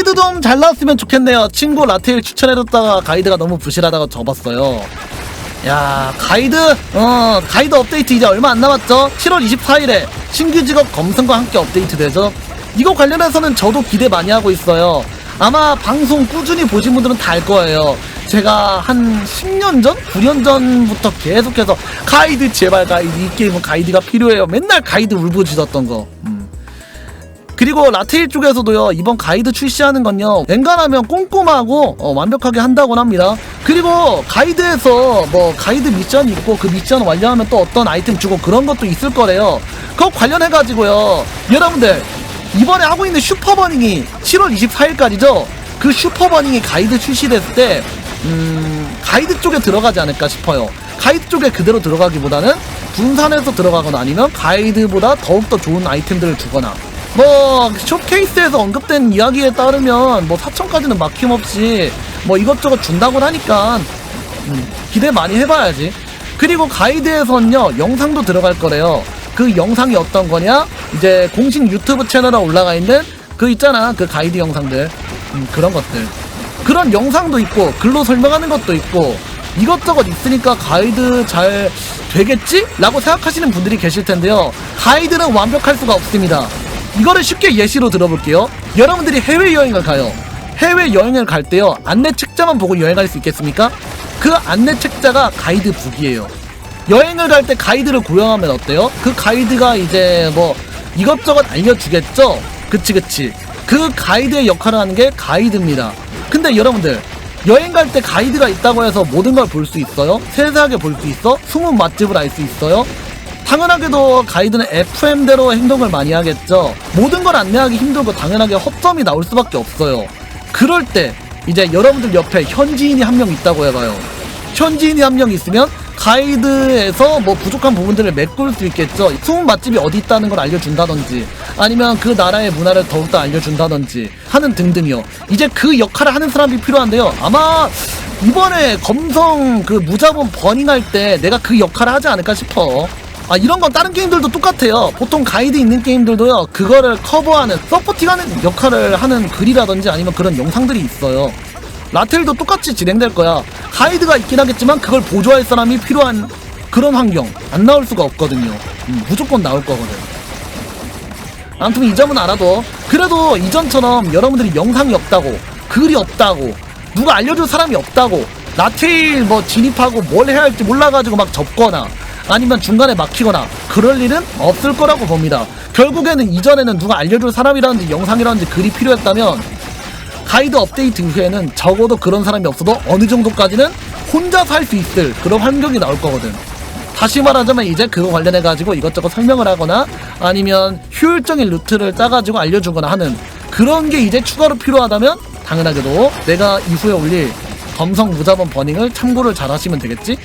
가이드 좀 잘 나왔으면 좋겠네요. 친구 라테일 추천해줬다가 가이드가 너무 부실하다가 접었어요. 야 가이드? 어 가이드 업데이트 이제 얼마 안 남았죠? 7월 24일에 신규 직업 검증과 함께 업데이트 되죠? 이거 관련해서는 저도 기대 많이 하고 있어요. 아마 방송 꾸준히 보신 분들은 다 알 거예요. 제가 한 10년 전 9년 전부터 계속해서 가이드 제발 가이드 이 게임은 가이드가 필요해요. 맨날 가이드 울부짖었던 거. 음. 그리고 라테일 쪽에서도요 이번 가이드 출시하는 건요 웬간하면 꼼꼼하고 어, 완벽하게 한다고 합니다. 그리고 가이드에서 뭐 가이드 미션이 있고 그 미션 완료하면 또 어떤 아이템 주고 그런 것도 있을 거래요. 그거 관련해 가지고요 여러분들 이번에 하고 있는 슈퍼버닝이 7월 24일까지죠? 그 슈퍼버닝이 가이드 출시됐을 때 음, 가이드 쪽에 들어가지 않을까 싶어요. 가이드 쪽에 그대로 들어가기보다는 분산해서 들어가거나 아니면 가이드보다 더욱더 좋은 아이템들을 주거나 뭐 쇼케이스에서 언급된 이야기에 따르면 뭐 4천까지는 막힘없이 뭐 이것저것 준다고 하니까 음, 기대 많이 해봐야지. 그리고 가이드에서는요 영상도 들어갈 거래요. 그 영상이 어떤 거냐? 이제 공식 유튜브 채널에 올라가 있는 그 있잖아 그 가이드 영상들. 음, 그런 것들. 그런 영상도 있고 글로 설명하는 것도 있고 이것저것 있으니까 가이드 잘 되겠지? 라고 생각하시는 분들이 계실 텐데요. 가이드는 완벽할 수가 없습니다 이거를 쉽게 예시로 들어볼게요 여러분들이 해외여행을 가요 해외여행을 갈 때요 안내 책자만 보고 여행할 수 있겠습니까? 그 안내 책자가 가이드 북이에요 여행을 갈 때 가이드를 고용하면 어때요? 그 가이드가 이제 뭐 이것저것 알려주겠죠? 그치 그치 그 가이드의 역할을 하는 게 가이드입니다 근데 여러분들 여행 갈 때 가이드가 있다고 해서 모든 걸 볼 수 있어요? 세세하게 볼 수 있어? 숨은 맛집을 알 수 있어요? 당연하게도 가이드는 FM대로 행동을 많이 하겠죠. 모든 걸 안내하기 힘들고 당연하게 허점이 나올 수밖에 없어요. 그럴 때 이제 여러분들 옆에 현지인이 한 명 있다고 해봐요. 현지인이 한 명 있으면 가이드에서 뭐 부족한 부분들을 메꿀 수 있겠죠. 숨은 맛집이 어디 있다는 걸 알려준다든지 아니면 그 나라의 문화를 더욱더 알려준다든지 하는 등등이요. 이제 그 역할을 하는 사람이 필요한데요. 아마 이번에 검성 그 무자본 버닝할 때 내가 그 역할을 하지 않을까 싶어. 아 이런 건 다른 게임들도 똑같아요. 보통 가이드 있는 게임들도요. 그거를 커버하는 서포팅하는 역할을 하는 글이라든지 아니면 그런 영상들이 있어요. 라텔도 똑같이 진행될 거야. 가이드가 있긴 하겠지만 그걸 보조할 사람이 필요한 그런 환경 안 나올 수가 없거든요. 음, 무조건 나올 거거든. 아무튼 이 점은 알아도 그래도 이전처럼 여러분들이 영상이 없다고 글이 없다고 누가 알려줄 사람이 없다고 라테일 뭐 진입하고 뭘 해야 할지 몰라가지고 막 접거나 아니면 중간에 막히거나 그럴 일은 없을 거라고 봅니다. 결국에는 이전에는 누가 알려줄 사람이라든지 영상이라든지 글이 필요했다면 가이드 업데이트 이후에는 적어도 그런 사람이 없어도 어느 정도까지는 혼자서 할수 있을 그런 환경이 나올 거거든. 다시 말하자면 이제 그거 관련해 가지고 이것저것 설명을 하거나 아니면 효율적인 루트를 짜가지고 알려주거나 하는 그런 게 이제 추가로 필요하다면 당연하게도 내가 이후에 올릴 검성 무자본 버닝을 참고를 잘 하시면 되겠지?